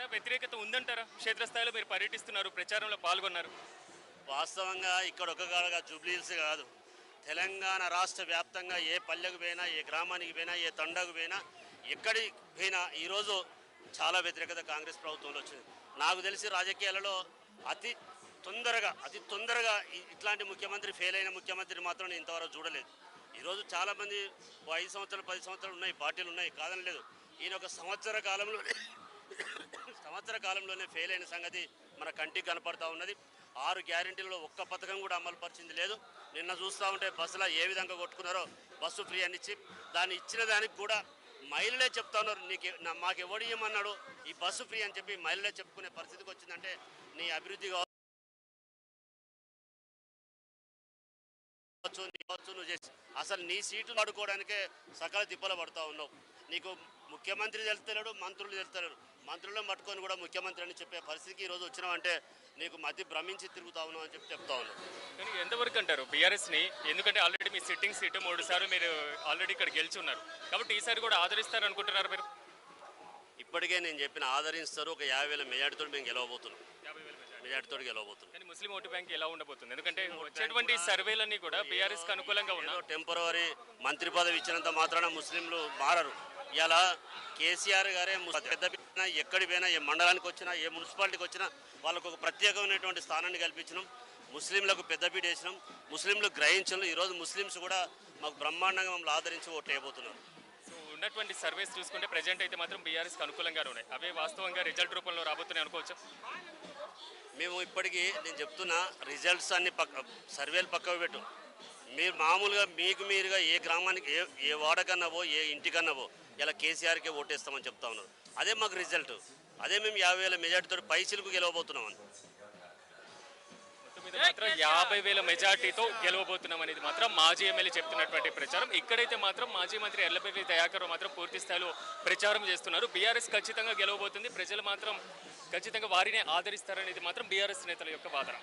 ప్రజా వ్యతిరేకత ఉందంటారా? క్షేత్రస్థాయిలో మీరు పర్యటిస్తున్నారు ప్రచారంలో పాల్గొన్నారు. వాస్తవంగా ఇక్కడ ఒక కాడగా జూబ్లీహిల్స్ కాదు. తెలంగాణ రాష్ట్ర వ్యాప్తంగా ఏ పల్లెకు పోయినా ఏ గ్రామానికి పోయినా ఏ తండకు పోయినా ఎక్కడికి పోయినా ఈరోజు చాలా వ్యతిరేకత కాంగ్రెస్ ప్రభుత్వంలో వచ్చింది. నాకు తెలిసి రాజకీయాలలో అతి తొందరగా అతి తొందరగా ఇట్లాంటి ముఖ్యమంత్రి ఫెయిల్ అయిన ముఖ్యమంత్రిని మాత్రం నేను ఇంతవరకు చూడలేదు. ఈరోజు చాలామంది ఐదు సంవత్సరాలు పది సంవత్సరాలు ఉన్నాయి పార్టీలు ఉన్నాయి కాదని లేదు. ఈయన ఒక సంవత్సర కాలంలో సంవత్సర కాలంలోనే ఫెయిల్ అయిన సంగతి మన కంటికి కనపడతా ఉన్నది. ఆరు గ్యారంటీలలో ఒక్క పథకం కూడా అమలు పరిచింది లేదు. నిన్న చూస్తూ ఉంటే బస్సులో ఏ విధంగా కొట్టుకున్నారో బస్సు ఫ్రీ అని ఇచ్చి దాన్ని ఇచ్చిన దానికి కూడా మహిళలే చెప్తా ఉన్నారు. నీకు మాకు ఎవడు ఇవ్వమన్నాడు ఈ బస్సు ఫ్రీ అని చెప్పి మహిళలే చెప్పుకునే పరిస్థితికి వచ్చిందంటే నీ అభివృద్ధి కావచ్చు నువ్వు చేసి అసలు నీ సీటు ఆడుకోవడానికే సకల తిప్పలు పడుతూ ఉన్నావు. నీకు ముఖ్యమంత్రి తెలుస్తలేడు మంత్రులు తెలుస్తలేరు. మంత్రులను పట్టుకొని కూడా ముఖ్యమంత్రి అని చెప్పే పరిస్థితికి ఈరోజు వచ్చినావంటే నీకు మధ్య భ్రమించి తిరుగుతా ఉన్నావు అని చెప్పి చెప్తా ఉన్నావు. కానీ ఎంతవరకు అంటారు? బీఆర్ఎస్ని ఎందుకంటే ఆల్రెడీ మీ సిట్టింగ్ సీటు మూడు సార్లు మీరు ఆల్రెడీ ఇక్కడ గెలిచి ఉన్నారు. కాబట్టి ఈసారి కూడా ఆదరిస్తారు అనుకుంటున్నారు మీరు? ఇప్పటికే నేను చెప్పిన ఆదరిస్తారు ఒక యాభై వేల మెజార్టీతో మేము గెలవబోతున్నాం. మెజార్టీతో గెలవబోతున్నాం కానీ ముస్లిం ఓటు బ్యాంక్ ఎలా ఉండబోతుంది? ఎందుకంటే వచ్చేటువంటి సర్వేలన్నీ కూడా బీఆర్ఎస్కి అనుకూలంగా ఏదో ఉన్నాయి టెంపరవరీ మంత్రి పదవి ఇచ్చినంత మాత్రాన ముస్లింలు మారరు. ఇలా కేసీఆర్ గారే పెద్ద ఎక్కడి పోయినా ఏ మండలానికి వచ్చినా ఏ మున్సిపాలిటీకి వచ్చినా వాళ్ళకు ఒక ప్రత్యేకమైనటువంటి స్థానాన్ని కల్పించినాం. ముస్లింలకు పెద్దపీట వేసినాం. ముస్లింలు గ్రహించడం ఈరోజు ముస్లిమ్స్ కూడా మాకు బ్రహ్మాండంగా మమ్మల్ని ఆదరించి ఓట్లు వేయబోతున్నారు. సో ఉన్నటువంటి సర్వేస్ చూసుకుంటే ప్రజెంట్ అయితే మాత్రం బీఆర్ఎస్కి అనుకూలంగానే ఉన్నాయి. అవే వాస్తవంగా రిజల్ట్ రూపంలో రాబోతున్నాయి అనుకోవచ్చు? మేము ఇప్పటికీ నేను చెప్తున్నా రిజల్ట్స్ అన్ని పక్క సర్వేలు పక్కకు పెట్టు. మీరు మామూలుగా మీకు మీరుగా ఏ గ్రామానికి ఏ ఏ వాడకన్నావో ఏ ఇంటికన్నావో ఇలా కేసీఆర్కే ఓటేస్తామని చెప్తా ఉన్నారు. అదే మాకు రిజల్ట్ అదే మేము యాభై వేల మెజార్టీతో పైసలకు గెలవబోతున్నాం మాత్రం యాభై వేల మెజార్టీతో గెలవబోతున్నాం అనేది మాత్రం మాజీ ఎమ్మెల్యే చెప్తున్నటువంటి ప్రచారం. ఇక్కడైతే మాత్రం మాజీ మంత్రి ఎల్లపల్లి దయాకర్ మాత్రం పూర్తి స్థాయిలో ప్రచారం చేస్తున్నారు. బీఆర్ఎస్ ఖచ్చితంగా గెలవబోతుంది. ప్రజలు మాత్రం ఖచ్చితంగా వారినే ఆదరిస్తారనేది మాత్రం బీఆర్ఎస్ నేతల యొక్క వాదన.